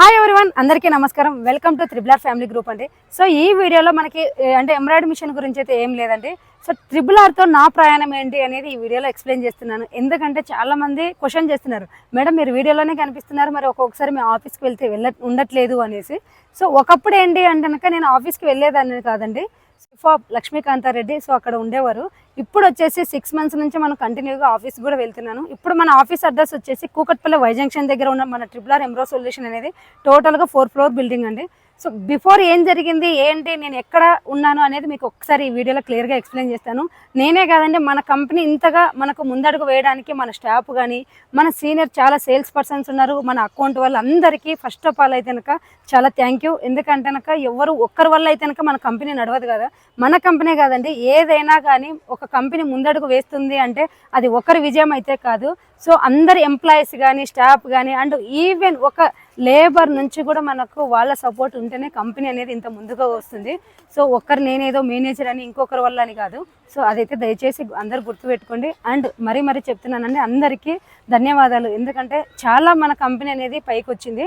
Hi everyone అందరికీ నమస్కారం. Welcome to triple R family group అండి. సో ఈ వీడియోలో మనకి అంటే ఎంబ్రాయిడరీ మిషన్ గురించి అయితే ఏం లేదండి. సో ట్రిపుల్ ఆర్తో నా ప్రయాణం ఏంటి అనేది ఈ వీడియోలో ఎక్స్ప్లెయిన్ చేస్తున్నాను. ఎందుకంటే చాలా మంది క్వశ్చన్ చేస్తున్నారు. మేడం మీరు వీడియోలోనే కనిపిస్తున్నారు. మరి ఒక్కొక్కసారి మీ ఆఫీస్కి వెళ్తే వెళ్ళ ఉండట్లేదు అనేసి. సో ఒకప్పుడు ఏంటి అంటే కనుక నేను ఆఫీస్కి వెళ్ళేదాన్ని కాదండి. సిఫా లక్ష్మీకాంతారెడ్డి సో అక్కడ ఉండేవారు. ఇప్పుడు వచ్చేసి సిక్స్ మంత్స్ నుంచి మనం కంటిన్యూగా ఆఫీస్ కూడా వెళ్తున్నాను. ఇప్పుడు మన ఆఫీస్ అడ్రస్ వచ్చేసి కూకట్పల్లి వై జంక్షన్ దగ్గర ఉన్న మన ట్రిపుల్ ఆర్ ఎంబ్రో సొల్యూషన్ అనేది టోటల్గా ఫోర్ ఫ్లోర్ బిల్డింగ్ అండి. సో బిఫోర్ ఏం జరిగింది ఏంటి నేను ఎక్కడ ఉన్నాను అనేది మీకు ఒకసారి ఈ వీడియోలో క్లియర్గా ఎక్స్ప్లెయిన్ చేస్తాను. నేనే కాదండి మన కంపెనీ ఇంతగా మనకు ముందడుగు వేయడానికి మన స్టాఫ్ కానీ మన సీనియర్ చాలా సేల్స్ పర్సన్స్ ఉన్నారు. మన అకౌంట్ వాళ్ళందరికీ ఫస్ట్ ఆఫ్ ఆల్ అయితే కనుక చాలా థ్యాంక్ యూ. ఎందుకంటే కనుక ఎవరు ఒక్కరి వల్ల అయితే కనుక మన కంపెనీ నడవదు కదా. మన కంపెనీ కాదండి ఏదైనా కానీ ఒక కంపెనీ ముందడుగు వేస్తుంది అంటే అది ఒకరి విజయం అయితే కాదు. సో అందరి ఎంప్లాయీస్ కానీ స్టాఫ్ కానీ అండ్ ఈవెన్ ఒక లేబర్ నుంచి కూడా మనకు వాళ్ళ సపోర్ట్ ఉంటేనే కంపెనీ అనేది ఇంత ముందుగా వస్తుంది. సో ఒక్కరు నేనేదో మేనేజర్ అని ఇంకొకరి వల్ల అని కాదు. సో అదైతే దయచేసి అందరు గుర్తుపెట్టుకోండి. అండ్ మరీ మరీ చెప్తున్నానండి అందరికీ ధన్యవాదాలు. ఎందుకంటే చాలా మన కంపెనీ అనేది పైకి వచ్చింది.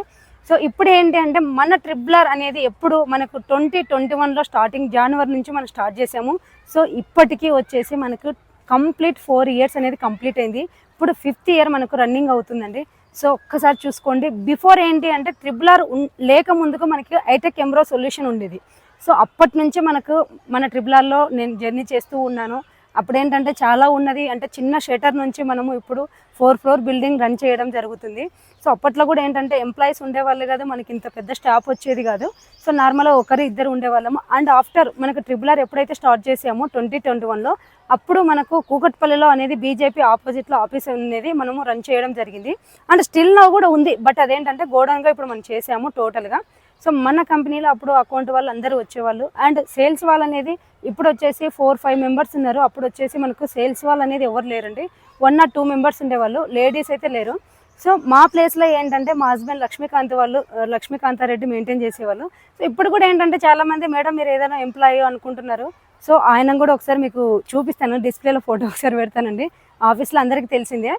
సో ఇప్పుడు ఏంటి అంటే మన ట్రిబ్లర్ అనేది ఎప్పుడు మనకు ట్వంటీ ట్వంటీ వన్లో స్టార్టింగ్ జనవరి నుంచి మనం స్టార్ట్ చేసాము సో ఇప్పటికీ వచ్చేసి మనకు కంప్లీట్ ఫోర్ ఇయర్స్ అనేది కంప్లీట్ అయింది. ఇప్పుడు ఫిఫ్త్ ఇయర్ మనకు రన్నింగ్ అవుతుందండి. సో ఒక్కసారి చూసుకోండి. బిఫోర్ ఏంటి అంటే ట్రిబులర్ లేక ముందుకు మనకి ఐటెక్ కెమెరా సొల్యూషన్ ఉండేది. సో అప్పటి నుంచే మనకు మన ట్రిబులర్లో నేను జర్నీ చేస్తూ ఉన్నాను. అప్పుడు ఏంటంటే చాలా ఉన్నది అంటే చిన్న షటర్ నుంచి మనము ఇప్పుడు ఫోర్ ఫ్లోర్ బిల్డింగ్ రన్ చేయడం జరుగుతుంది. సో అప్పట్లో కూడా ఏంటంటే ఎంప్లాయీస్ ఉండేవాళ్ళు కాదు మనకి ఇంత పెద్ద స్టాఫ్ వచ్చేది కాదు. సో నార్మల్గా ఒకరు ఇద్దరు ఉండేవాళ్ళము. అండ్ ఆఫ్టర్ మనకు ట్రిబులర్ ఎప్పుడైతే స్టార్ట్ చేసామో ట్వంటీ ట్వంటీ వన్లో అప్పుడు మనకు కూకట్పల్లిలో అనేది బీజేపీ ఆపోజిట్లో ఆఫీస్ అనేది మనము రన్ చేయడం జరిగింది. అండ్ స్టిల్ నా కూడా ఉంది బట్ అదేంటంటే గోడౌన్గా ఇప్పుడు మనం చేసాము టోటల్గా. సో మన కంపెనీలో అప్పుడు అకౌంట్ వాళ్ళు అందరూ వచ్చేవాళ్ళు. అండ్ సేల్స్ వాళ్ళు అనేది ఇప్పుడు వచ్చేసి ఫోర్ ఫైవ్ మెంబర్స్ ఉన్నారు. అప్పుడు వచ్చేసి మనకు సేల్స్ వాళ్ళు అనేది ఎవరు లేరండి. వన్ ఆర్ టూ మెంబర్స్ ఉండేవాళ్ళు. లేడీస్ అయితే లేరు. సో మా ప్లేస్లో ఏంటంటే మా హస్బెండ్ లక్ష్మీకాంత్ వాళ్ళు లక్ష్మీకాంతారెడ్డి మెయింటైన్ చేసేవాళ్ళు. సో ఇప్పుడు కూడా ఏంటంటే చాలామంది మేడం మీరు ఏదైనా ఎంప్లాయీ అనుకుంటున్నారు. సో ఆయన కూడా ఒకసారి మీకు చూపిస్తాను. డిస్ప్లేలో ఫోటో ఒకసారి పెడతానండి. ఆఫీస్లో అందరికీ తెలిసిందే.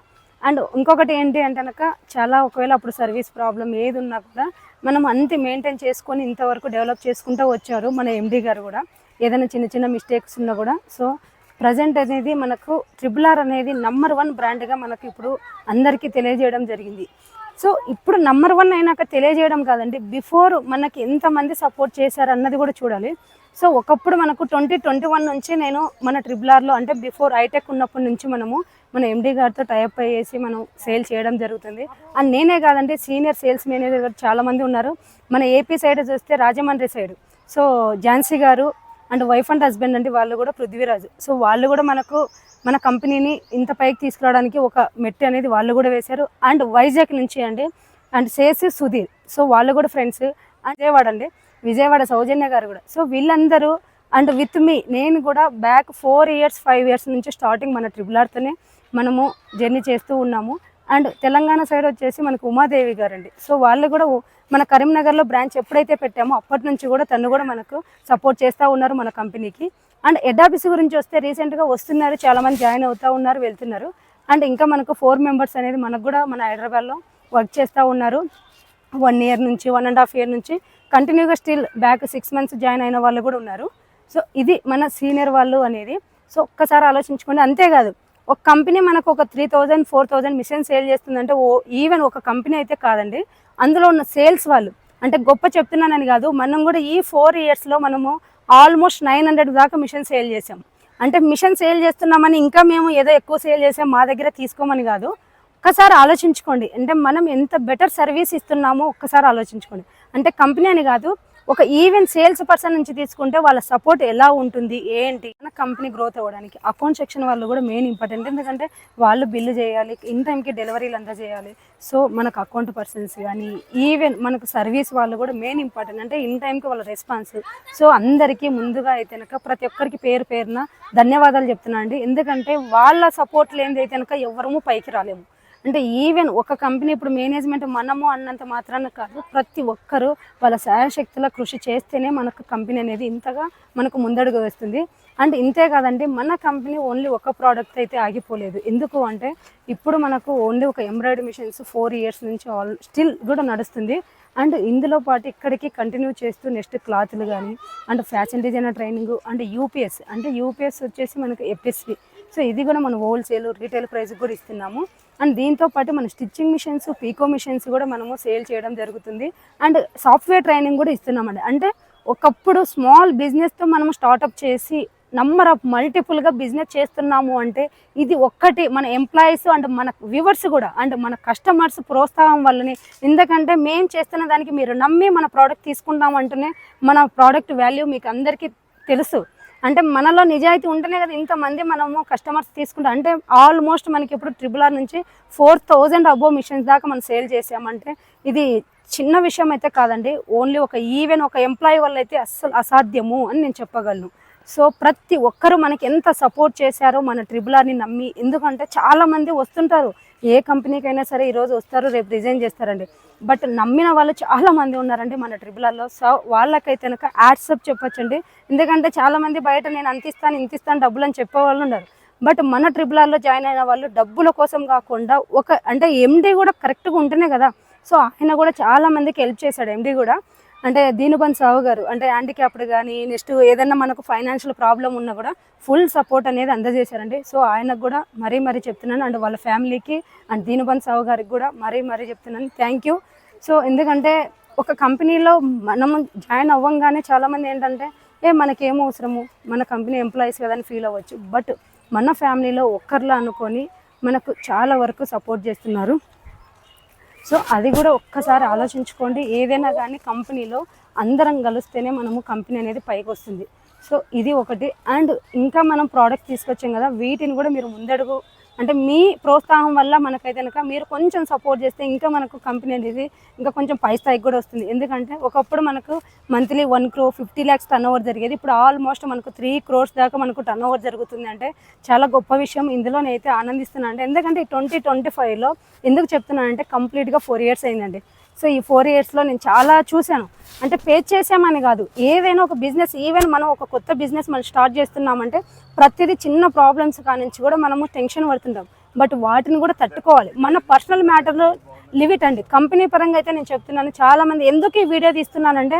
అండ్ ఇంకొకటి ఏంటి అంటే కనుక చాలా ఒకవేళ అప్పుడు సర్వీస్ ప్రాబ్లం ఏది ఉన్నా కూడా మనం అంతే మెయింటైన్ చేసుకొని ఇంతవరకు డెవలప్ చేసుకుంటూ వచ్చారు మన ఎండి గారు కూడా. ఏదైనా చిన్న చిన్న మిస్టేక్స్ ఉన్నా కూడా. సో ప్రజెంట్ అనేది మనకు ట్రిపుల్ ఆర్ అనేది నంబర్ వన్ బ్రాండ్గా మనకు ఇప్పుడు అందరికీ తెలియజేయడం జరిగింది. సో ఇప్పుడు నంబర్ వన్ అయినాక తెలియజేయడం కాదండి. బిఫోర్ మనకి ఎంతమంది సపోర్ట్ చేశారు అన్నది కూడా చూడాలి. సో ఒకప్పుడు మనకు ట్వంటీ ట్వంటీ వన్ నుంచి నేను మన ట్రిపుల్ ఆర్లో అంటే బిఫోర్ ఐటెక్ ఉన్నప్పటి నుంచి మనము మన ఎండీ గారితో టైప్ అయ్యేసి మనం సేల్ చేయడం జరుగుతుంది. అండ్ నేనే కాదండి సీనియర్ సేల్స్ మేనేజర్ గారు చాలామంది ఉన్నారు. మన ఏపీ సైడ్ చూస్తే రాజమండ్రి సైడ్ సో ఝాన్సీ గారు అండ్ వైఫ్ అండ్ హస్బెండ్ అంటే వాళ్ళు కూడా పృథ్వీరాజు. సో వాళ్ళు కూడా మనకు మన కంపెనీని ఇంత పైకి తీసుకురావడానికి ఒక మెట్టి అనేది వాళ్ళు కూడా వేశారు. అండ్ వైజాగ్ నుంచి అండి అండ్ సేసి సుధీర్. సో వాళ్ళు కూడా ఫ్రెండ్స్ విజయవాడ అండి విజయవాడ సౌజన్య గారు కూడా. సో వీళ్ళందరూ అండ్ విత్ మీ నేను కూడా back four years five years నుంచి స్టార్టింగ్ మన ట్రిపుల్ ఆర్తోనే మనము జర్నీ చేస్తూ ఉన్నాము. అండ్ తెలంగాణ సైడ్ వచ్చేసి మనకు ఉమాదేవి గారు అండి సో వాళ్ళు కూడా మన కరీంనగర్లో బ్రాంచ్ ఎప్పుడైతే పెట్టామో అప్పటి నుంచి కూడా తను కూడా మనకు సపోర్ట్ చేస్తూ ఉన్నారు మన కంపెనీకి. అండ్ హెడ్ ఆఫీస్ గురించి వస్తే రీసెంట్గా వస్తున్నారు చాలామంది జాయిన్ అవుతూ ఉన్నారు వెళ్తున్నారు. అండ్ ఇంకా మనకు ఫోర్ మెంబర్స్ అనేది మనకు కూడా మన హైదరాబాద్లో వర్క్ చేస్తూ ఉన్నారు. వన్ ఇయర్ నుంచి వన్ అండ్ హాఫ్ ఇయర్ నుంచి కంటిన్యూగా still back six months join అయిన వాళ్ళు కూడా ఉన్నారు. సో ఇది మన సీనియర్ వాళ్ళు అనేది. సో ఒక్కసారి ఆలోచించుకోండి అంతేకాదు ఒక కంపెనీ మనకు ఒక three thousand four thousand machine sale చేస్తుందంటే ఓ ఈవెన్ ఒక కంపెనీ అయితే కాదండి. అందులో ఉన్న సేల్స్ వాళ్ళు అంటే గొప్ప చెప్తున్నానని కాదు మనం కూడా ఈ ఫోర్ ఇయర్స్లో మనము ఆల్మోస్ట్ నైన్ హండ్రెడ్ దాకా మిషన్ సేల్ చేసాం అంటే మిషన్ సేల్ చేస్తున్నామని ఇంకా మేము ఏదో ఎక్కువ సేల్ చేసాం మా దగ్గర తీసుకోమని కాదు. ఒక్కసారి ఆలోచించుకోండి. అంటే మనం ఎంత బెటర్ సర్వీస్ ఇస్తున్నామో ఒక్కసారి ఆలోచించుకోండి. అంటే కంపెనీ అని కాదు ఒక ఈవెన్ సేల్స్ పర్సన్ నుంచి తీసుకుంటే వాళ్ళ సపోర్ట్ ఎలా ఉంటుంది ఏంటి? మన కంపెనీ గ్రోత్ అవ్వడానికి అకౌంట్ సెక్షన్ వాళ్ళు కూడా మెయిన్ ఇంపార్టెంట్ ఎందుకంటే వాళ్ళు బిల్లు చేయాలి ఇన్ టైంకి డెలివరీలు అంతా చేయాలి. సో మనకు అకౌంట్ పర్సన్స్ కానీ ఈవెన్ మనకు సర్వీస్ వాళ్ళు కూడా మెయిన్ ఇంపార్టెంట్ అంటే ఇన్ టైంకి వాళ్ళ రెస్పాన్స్ సో అందరికీ ముందుగా అయితే కనుక ప్రతి ఒక్కరికి పేరు పేరున ధన్యవాదాలు చెప్తున్నాను అండి. ఎందుకంటే వాళ్ళ సపోర్ట్ లేనిది అయితే కనుక ఎవరము పైకి రాలేము. అంటే ఈవెన్ ఒక కంపెనీ ఇప్పుడు మేనేజ్మెంట్ మనము అన్నంత మాత్రాన కాదు ప్రతి ఒక్కరూ వాళ్ళ శాయశక్తుల కృషి చేస్తేనే మనకు కంపెనీ అనేది ఇంతగా మనకు ముందడుగు వేస్తుంది. అండ్ ఇంతే కాదండి మన కంపెనీ ఓన్లీ ఒక ప్రోడక్ట్ అయితే ఆగిపోలేదు. ఎందుకు అంటే ఇప్పుడు మనకు ఓన్లీ ఒక ఎంబ్రాయిడరీ మిషన్స్ ఫోర్ ఇయర్స్ నుంచి ఆల్ స్టిల్ కూడా నడుస్తుంది. అండ్ ఇందులో పాటు ఇక్కడికి కంటిన్యూ చేస్తూ నెక్స్ట్ క్లాత్లు కానీ and fashion designer training and UPS అంటే యూపీఎస్ వచ్చేసి మనకు ఎపిఎస్సి సో ఇది కూడా మనం హోల్సేల్ రీటైల్ ప్రైస్ కూడా ఇస్తున్నాము. అండ్ దీంతో పాటు మన స్టిచ్చింగ్ మిషన్స్ పీకో మిషన్స్ కూడా మనము సేల్ చేయడం జరుగుతుంది. అండ్ సాఫ్ట్వేర్ ట్రైనింగ్ కూడా ఇస్తున్నామండి. అంటే ఒకప్పుడు స్మాల్ బిజినెస్తో మనం స్టార్ట్అప్ చేసి నంబర్ ఆఫ్ మల్టిపుల్గా బిజినెస్ చేస్తున్నాము అంటే ఇది ఒక్కటి మన ఎంప్లాయీస్ అండ్ మన వ్యూవర్స్ కూడా అండ్ మన కస్టమర్స్ ప్రోత్సాహం వల్లనే. ఎందుకంటే మేము చేస్తున్న దానికి మీరు నమ్మి మన ప్రోడక్ట్ తీసుకుంటాం అంటేనే మన ప్రోడక్ట్ వాల్యూ మీకు అందరికీ తెలుసు. అంటే మనలో నిజాయితీ ఉంటేనే కదా ఇంతమంది మనము కస్టమర్స్ తీసుకుంటాం. అంటే ఆల్మోస్ట్ మనకి ఇప్పుడు ట్రిపుల్ ఆర్ నుంచి ఫోర్ థౌజండ్ అబో మిషన్స్ దాకా మనం సేల్ చేసామంటే ఇది చిన్న విషయం అయితే కాదండి. ఓన్లీ ఒక ఈవెన్ ఒక ఎంప్లాయీ వల్ల అయితే అస్సలు అసాధ్యము అని నేను చెప్పగలను. సో ప్రతి ఒక్కరు మనకి ఎంత సపోర్ట్ చేశారో మన ట్రిబుల్ ఆర్ని నమ్మి ఎందుకంటే చాలామంది వస్తుంటారు. ఏ కంపెనీకైనా సరే ఈరోజు వస్తారు రేపు రిజైన్ చేస్తారండి. బట్ నమ్మిన వాళ్ళు చాలామంది ఉన్నారండి మన ట్రిబుల్ ఆర్లో సో వాళ్ళకైతే కనుక యాడ్సప్ చెప్పొచ్చండి. ఎందుకంటే చాలామంది బయట నేను అంత ఇస్తాను ఇంత ఇస్తాను డబ్బులు అని చెప్పే వాళ్ళు ఉన్నారు. బట్ మన ట్రిబుల్ ఆర్లో జాయిన్ అయిన వాళ్ళు డబ్బుల కోసం కాకుండా ఒక అంటే ఎండీ కూడా కరెక్ట్గా ఉంటేనే కదా. సో ఆయన కూడా చాలా మందికి హెల్ప్ చేశాడు ఎండీ కూడా. అంటే దీనుబంద్ సావు గారు అంటే హ్యాండిక్యాప్డ్ కానీ నెక్స్ట్ ఏదైనా మనకు ఫైనాన్షియల్ ప్రాబ్లం ఉన్నా కూడా ఫుల్ సపోర్ట్ అనేది అందజేశారండి. సో ఆయనకు కూడా మరీ మరీ చెప్తున్నాను. అండ్ వాళ్ళ ఫ్యామిలీకి అండ్ దీనుబంద్ సావు గారికి కూడా మరీ మరీ చెప్తున్నాను. Thank you. సో ఎందుకంటే ఒక కంపెనీలో మనం జాయిన్ అవ్వంగానే చాలామంది ఏంటంటే ఏ మనకేం అవసరము? మన కంపెనీ ఎంప్లాయీస్ కదా అని ఫీల్ అవ్వచ్చు. బట్ మన ఫ్యామిలీలో ఒక్కర్లా అనుకొని మనకు చాలా వరకు సపోర్ట్ చేస్తున్నారు. సో అది కూడా ఒక్కసారి ఆలోచించుకోండి. ఏదైనా కానీ కంపెనీలో అందరం కలిస్తేనే మనము కంపెనీ అనేది పైకి వస్తుంది. సో ఇది ఒకటి. అండ్ ఇంకా మనం ప్రోడక్ట్ తీసుకొచ్చాం కదా వీటిని కూడా మీరు ముందడుగు అంటే మీ ప్రోత్సాహం వల్ల మనకైతే కనుక మీరు కొంచెం సపోర్ట్ చేస్తే ఇంకా మనకు కంపెనీ అనేది ఇంకా కొంచెం పై స్థాయికి కూడా వస్తుంది. ఎందుకంటే ఒకప్పుడు మనకు monthly one crore fifty lakhs turn over జరిగేది. ఇప్పుడు ఆల్మోస్ట్ మనకు త్రీ క్రోర్స్ దాకా మనకు టర్న్ ఓవర్ జరుగుతుంది. అంటే చాలా గొప్ప విషయం. ఇందులో నేనైతే ఆనందిస్తున్నాను. అంటే ఎందుకంటే ట్వంటీ ట్వంటీ ఫైవ్లో ఎందుకు చెప్తున్నానంటే కంప్లీట్గా ఫోర్ ఇయర్స్ అయిందండి. సో ఈ ఫోర్ ఇయర్స్లో నేను చాలా చూశాను. అంటే పే చేసామని కాదు ఏదైనా ఒక బిజినెస్ ఈవెన్ మనం ఒక కొత్త బిజినెస్ మనం స్టార్ట్ చేస్తున్నామంటే ప్రతిదీ చిన్న ప్రాబ్లమ్స్ కానించి కూడా మనము టెన్షన్ పడుతుంటాం. బట్ వాటిని కూడా తట్టుకోవాలి. మన పర్సనల్ మ్యాటర్లో లిమిట్ అండి. కంపెనీ పరంగా అయితే నేను చెప్తున్నాను చాలామంది ఎందుకు ఈ వీడియో తీస్తున్నానంటే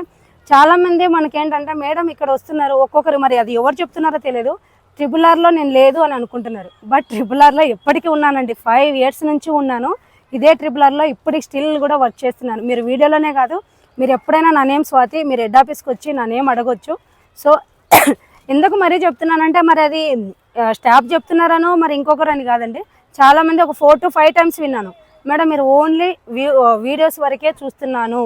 చాలామంది మనకేంటంటే మేడం ఇక్కడ వస్తున్నారు ఒక్కొక్కరు మరి అది ఎవరు చెప్తున్నారో తెలియదు ట్రిపుల్ ఆర్లో నేను లేదు అని అనుకుంటున్నారు. బట్ ట్రిపుల్ ఆర్లో ఎప్పటికీ ఉన్నానండి. ఫైవ్ ఇయర్స్ నుంచి ఉన్నాను. ఇదే ట్రిపుల్ ఆర్లో ఇప్పటికి స్టిల్ కూడా వర్క్ చేస్తున్నాను. మీరు వీడియోలోనే కాదు మీరు ఎప్పుడైనా నా నేమ్ స్వాతి మీరు హెడ్ ఆఫీస్కి వచ్చి నా నేమ్ అడగొచ్చు. సో ఎందుకు మరీ చెప్తున్నానంటే మరి అది స్టాఫ్ చెప్తున్నారనో మరి ఇంకొకరని కాదండి. చాలామంది ఒక ఫోర్ టు ఫైవ్ టైమ్స్ విన్నాను. మేడం మీరు ఓన్లీ వీడియోస్ వరకే చూస్తున్నాను.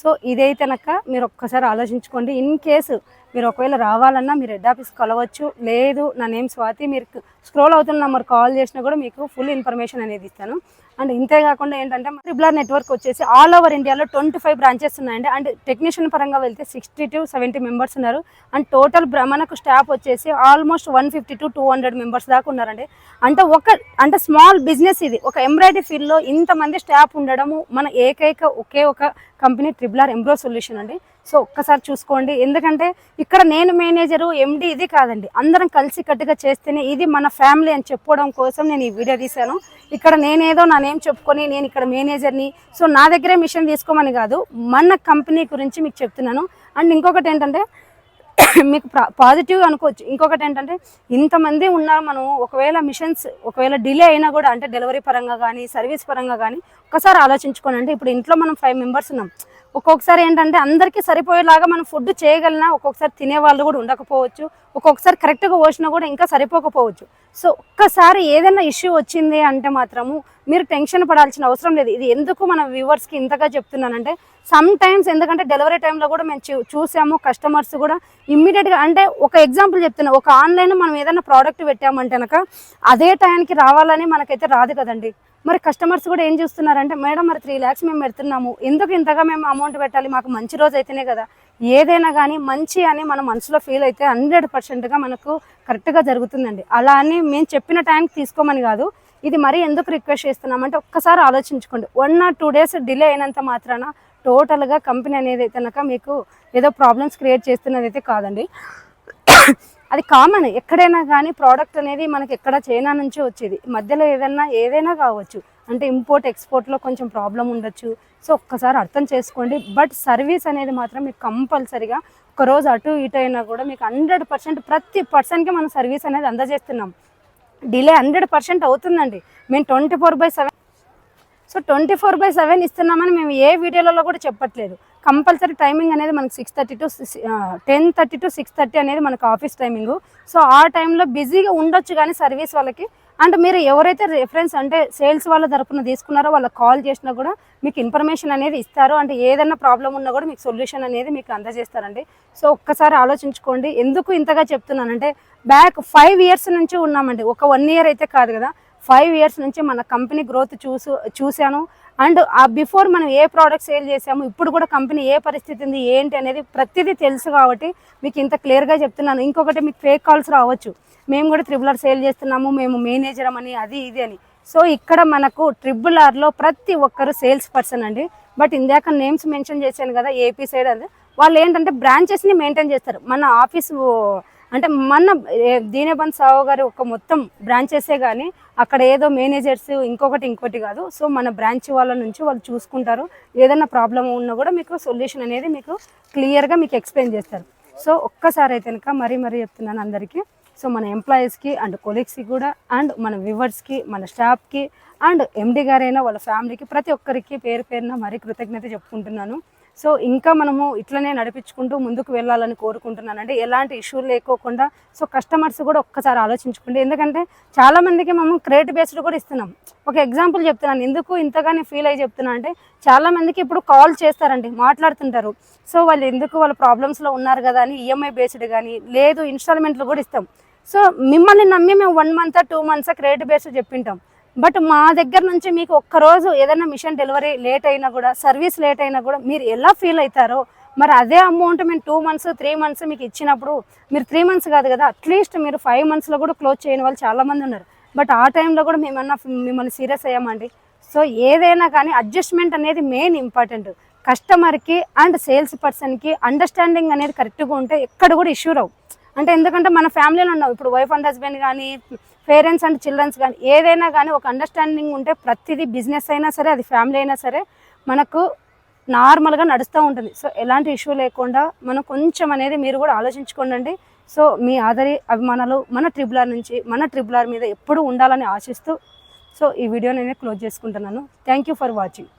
సో ఇదైతే మీరు ఒక్కసారి ఆలోచించుకోండి. ఇన్ కేసు మీరు ఒకవేళ రావాలన్నా మీరు హెడ్ ఆఫీస్ కలవచ్చు. లేదు నా నేమ్ స్వాతి మీరు స్క్రోల్ అవుతున్న నెంబర్ కాల్ చేసినా కూడా మీకు ఫుల్ ఇన్ఫర్మేషన్ అనేది ఇస్తాను. అండ్ ఇంతే కాకుండా ఏంటంటే ట్రిబులర్ నెట్వర్క్ వచ్చేసి ఆల్ ఓవర్ ఇండియాలో ట్వంటీ ఫైవ్ బ్రాంచెస్ ఉన్నాయండి. అండ్ టెక్నీషియన్ పరంగా వెళ్తే సిక్స్టీ టు సెవెంటీ మెంబర్స్ ఉన్నారు. అండ్ టోటల్ మనకు స్టాఫ్ వచ్చేసి almost one fifty to two hundred members దాకా ఉన్నారండి. అంటే ఒక అంటే స్మాల్ బిజినెస్ ఇది. ఒక ఎంబ్రాయిడరీ ఫీల్డ్లో ఇంతమంది స్టాఫ్ ఉండడము మన ఏకైక ఒకే ఒక company triple R embro solution అండి. సో ఒక్కసారి చూసుకోండి. ఎందుకంటే ఇక్కడ నేను మేనేజరు ఎండి ఇది కాదండి. అందరం కలిసి కట్టుగా చేస్తేనే ఇది మన ఫ్యామిలీ అని చెప్పుకోవడం కోసం నేను ఈ వీడియో తీశాను. ఇక్కడ నేనేదో నా నేమ్ చెప్పుకొని నేను ఇక్కడ మేనేజర్ని సో నా దగ్గరే మిషన్ తీసుకోమని కాదు మన కంపెనీ గురించి మీకు చెప్తున్నాను. అండ్ ఇంకొకటి ఏంటంటే మీకు పాజిటివ్ అనుకోవచ్చు. ఇంకొకటి ఏంటంటే ఇంతమంది ఉన్నారు మనం ఒకవేళ మిషన్స్ ఒకవేళ డిలే అయినా కూడా అంటే డెలివరీ పరంగా కానీ సర్వీస్ పరంగా కానీ ఒకసారి ఆలోచించుకోనండి. ఇప్పుడు ఇంట్లో మనం ఫైవ్ మెంబర్స్ ఉన్నాం. ఒక్కొక్కసారి ఏంటంటే అందరికీ సరిపోయేలాగా మనం ఫుడ్ చేయగలిగినా ఒక్కొక్కసారి తినే వాళ్ళు కూడా ఉండకపోవచ్చు. ఒక్కొక్కసారి కరెక్ట్గా పోసినా కూడా ఇంకా సరిపోకపోవచ్చు. సో ఒక్కసారి ఏదైనా ఇష్యూ వచ్చింది అంటే మాత్రము మీరు టెన్షన్ పడాల్సిన అవసరం లేదు. ఇది ఎందుకు మన వ్యూవర్స్కి ఇంతగా చెప్తున్నానంటే సమ్ టైమ్స్ ఎందుకంటే డెలివరీ టైంలో కూడా మేము చూసాము కస్టమర్స్ కూడా ఇమ్మీడియట్గా అంటే ఒక ఎగ్జాంపుల్ చెప్తున్నా ఒక ఆన్లైన్ మనం ఏదైనా ప్రోడక్ట్ పెట్టామంటే కనుక అదే టైంకి రావాలని మనకైతే రాదు కదండి. మరి కస్టమర్స్ కూడా ఏం చూస్తున్నారంటే మేడం మరి త్రీ ల్యాక్స్ మేము పెడుతున్నాము. ఎందుకు ఇంతగా మేము అమౌంట్ పెట్టాలి? మాకు మంచి రోజు అయితేనే కదా. ఏదైనా కానీ మంచి అని మన మనసులో ఫీల్ అయితే హండ్రెడ్ పర్సెంట్గా మనకు కరెక్ట్గా జరుగుతుందండి. అలా అని మేము చెప్పిన టైంకి తీసుకోమని కాదు. ఇది మరీ ఎందుకు రిక్వెస్ట్ చేస్తున్నామంటే ఒక్కసారి ఆలోచించుకోండి. One or two days delay అయినంత మాత్రాన టోటల్గా కంపెనీ అనేది అయితే కనుక మీకు ఏదో ప్రాబ్లమ్స్ క్రియేట్ చేస్తున్నది అయితే కాదండి. అది కామన్ ఎక్కడైనా కానీ ప్రోడక్ట్ అనేది మనకి ఎక్కడ చైనా నుంచి వచ్చేది. మధ్యలో ఏదైనా ఏదైనా కావచ్చు. అంటే ఇంపోర్ట్ ఎక్స్పోర్ట్లో కొంచెం ప్రాబ్లం ఉండొచ్చు. సో ఒక్కసారి అర్థం చేసుకోండి. బట్ సర్వీస్ అనేది మాత్రం మీకు కంపల్సరిగా ఒక రోజు అటు ఇటు అయినా కూడా మీకు హండ్రెడ్ పర్సెంట్ ప్రతి పర్సన్కి మనం సర్వీస్ అనేది అందజేస్తున్నాం. డిలే హండ్రెడ్ పర్సెంట్ అవుతుందండి. మేము twenty four by seven so twenty four by seven ఇస్తున్నామని మేము ఏ వీడియోలలో కూడా చెప్పట్లేదు. కంపల్సరీ టైమింగ్ అనేది మనకి six thirty to ten thirty to six thirty అనేది మనకు ఆఫీస్ టైమింగ్ సో ఆ టైంలో బిజీగా ఉండొచ్చు కానీ సర్వీస్ వాళ్ళకి. అండ్ మీరు ఎవరైతే రెఫరెన్స్ అంటే సేల్స్ వాళ్ళ తరఫున తీసుకున్నారో వాళ్ళకి కాల్ చేసినా కూడా మీకు ఇన్ఫర్మేషన్ అనేది ఇస్తారు. అంటే ఏదైనా ప్రాబ్లం ఉన్నా కూడా మీకు సొల్యూషన్ అనేది మీకు అందజేస్తారండి. సో ఒక్కసారి ఆలోచించుకోండి. ఎందుకు ఇంతగా చెప్తున్నానంటే బ్యాక్ ఫైవ్ ఇయర్స్ నుంచి ఉన్నామండి. ఒక వన్ ఇయర్ అయితే కాదు కదా. ఫైవ్ ఇయర్స్ నుంచి మన కంపెనీ గ్రోత్ చూసు చూశాను. అండ్ ఆ బిఫోర్ మనం ఏ ప్రోడక్ట్ సేల్ చేసాము ఇప్పుడు కూడా కంపెనీ ఏ పరిస్థితి ఉంది ఏంటి అనేది ప్రతిదీ తెలుసు కాబట్టి మీకు ఇంత క్లియర్గా చెప్తున్నాను. ఇంకొకటి మీకు ఫేక్ కాల్స్ రావచ్చు. మేము కూడా ట్రిపుల్ ఆర్ సేల్ చేస్తున్నాము మేము మేనేజర్ అని అది ఇది అని. సో ఇక్కడ మనకు ట్రిపుల్ ఆర్లో ప్రతి ఒక్కరు సేల్స్ పర్సన్ అండి. బట్ ఇందాక నేమ్స్ మెన్షన్ చేశాను కదా ఏపీ సైడ్ అది. వాళ్ళు ఏంటంటే బ్రాంచెస్ని మెయింటైన్ చేస్తారు. మన ఆఫీస్ అంటే మన ఏ- సావు గారి ఒక మొత్తం బ్రాంచెసే కానీ అక్కడ ఏదో మేనేజర్స్ ఇంకొకటి ఇంకోటి కాదు. సో మన బ్రాంచ్ వాళ్ళ నుంచి వాళ్ళు చూసుకుంటారు. ఏదైనా ప్రాబ్లం ఉన్నా కూడా మీకు సొల్యూషన్ అనేది మీకు క్లియర్గా మీకు ఎక్స్ప్లెయిన్ చేస్తారు. సో ఒక్కసారి అయితే కనుక మరీ మరీ చెప్తున్నాను అందరికీ. సో మన ఎంప్లాయీస్కి అండ్ కొలీగ్స్కి కూడా అండ్ మన వ్యూవర్స్కి మన స్టాఫ్కి అండ్ ఎండి గారైనా వాళ్ళ ఫ్యామిలీకి ప్రతి ఒక్కరికి పేరు పేరున మరీ కృతజ్ఞత చెప్పుకుంటున్నాను. సో ఇంకా మనము ఇట్లనే నడిపించుకుంటూ ముందుకు వెళ్ళాలని కోరుకుంటున్నానండి. ఎలాంటి ఇష్యూ లేకోకుండా సో కస్టమర్స్ కూడా ఒక్కసారి ఆలోచించుకోండి. ఎందుకంటే చాలామందికి మనం క్రెడిట్ బేస్డ్ కూడా ఇస్తున్నాం. ఒక ఎగ్జాంపుల్ చెప్తున్నాను. ఎందుకు ఇంతగానే ఫీల్ అయ్యి చెప్తున్నా అంటే చాలామందికి ఇప్పుడు కాల్ చేస్తారండి మాట్లాడుతుంటారు. సో వాళ్ళు ఎందుకు వాళ్ళ ప్రాబ్లమ్స్లో ఉన్నారు కదా అని ఈఎంఐ బేస్డ్ కానీ లేదు ఇన్స్టాల్మెంట్లు కూడా ఇస్తాం. సో మిమ్మల్ని నమ్మి మేము one month two months credit based చెప్పింటాం. But మా దగ్గర నుంచి మీకు ఒక్క రోజు ఏదైనా మిషన్ డెలివరీ లేట్ అయినా కూడా సర్వీస్ లేట్ అయినా కూడా మీరు ఎలా ఫీల్ అవుతారో మరి అదే అమౌంట్ మేము టూ మంత్స్ త్రీ మంత్స్ మీకు ఇచ్చినప్పుడు మీరు త్రీ మంత్స్ కాదు కదా అట్లీస్ట్ మీరు ఫైవ్ మంత్స్లో కూడా క్లోజ్ చేయని వాళ్ళు చాలామంది ఉన్నారు. బట్ ఆ టైంలో కూడా మేమన్నా మిమ్మల్ని సీరియస్ అయ్యామండి. సో ఏదైనా కానీ అడ్జస్ట్మెంట్ అనేది మెయిన్ ఇంపార్టెంట్ కస్టమర్కి అండ్ సేల్స్ పర్సన్కి అండర్స్టాండింగ్ అనేది కరెక్ట్గా ఉంటే ఎక్కడ కూడా ఇష్యూ రావు. అంటే ఎందుకంటే మన ఫ్యామిలీలో ఉన్నాం ఇప్పుడు వైఫ్ అండ్ హస్బెండ్ కానీ పేరెంట్స్ అండ్ చిల్డ్రన్స్ కానీ ఏదైనా కానీ ఒక అండర్స్టాండింగ్ ఉంటే ప్రతిదీ బిజినెస్ అయినా సరే అది ఫ్యామిలీ అయినా సరే మనకు నార్మల్గా నడుస్తూ ఉంటుంది. సో ఎలాంటి ఇష్యూ లేకుండా మనం కొంచెం అనేది మీరు కూడా ఆలోచించుకోండి సో మీ ఆదరి అభిమానాలు మన ట్రిబులార్ నుంచి మన ట్రిబులార్ మీద ఎప్పుడూ ఉండాలని ఆశిస్తూ సో ఈ వీడియో నేనే క్లోజ్ చేసుకుంటున్నాను. Thank you for watching